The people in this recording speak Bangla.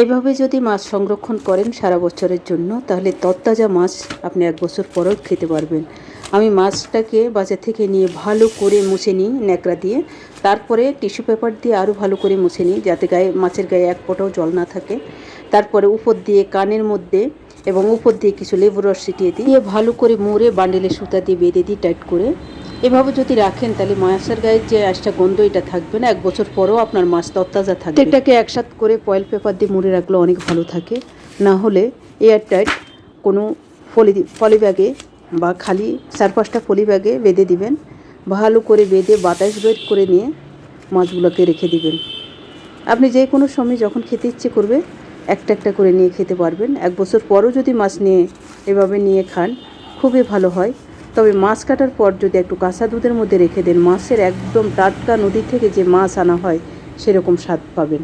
এইভাবে যদি মাছ সংরক্ষণ করেন সারা বছরের জন্য, তাহলে তরতাজা মাছ আপনি এক বছর পরেও খেতে পারবেন। আমি মাছটাকে বাজার থেকে নিয়ে ভালো করে মুছে নিই ন্যাকড়া দিয়ে। তারপরে টিস্যু পেপার দিয়ে আরও ভালো করে মুছে নিই যাতে গায়ে, মাছের গায়ে এক ফোঁটাও জল না থাকে। তারপরে উপর দিয়ে কানের মধ্যে এবং উপর দিয়ে কিছু লেবুর রস ছিটিয়ে দিই। দিয়ে ভালো করে মুড়ে বান্ডেলের সুতা দিয়ে বেঁধে দিই টাইট করে। এভাবে যদি রাখেন, তাহলে মাছের গায়ের যে একটা গন্ধ, এটা থাকবে না। এক বছর পরেও আপনার মাছ তরতাজা থাকবে। এটাকে একসাথ করে ফয়েল পেপার দিয়ে মুড়ে রাখলে অনেক ভালো থাকে। না হলে এয়ার টাইট কোনো ফলি পলি ব্যাগে বা খালি চার পাঁচটা পলি ব্যাগে বেঁধে দিবেন। ভালো করে বেঁধে বাতাস বের করে নিয়ে মাছগুলোকে রেখে দিবেন। আপনি যে কোনো সময় যখন খেতে ইচ্ছে করবে, একটা একটা করে নিয়ে খেতে পারবেন। এক বছর পরও যদি মাছ নিয়ে এভাবে নিয়ে খান, খুবই ভালো হয়। তবে মাছ কাটার পর যদি একটু কাঁচা দুধের মধ্যে রেখে দেন, মাছের একদম টাটকা নদী থেকে যে মাছ আনা হয়, সেরকম স্বাদ পাবেন।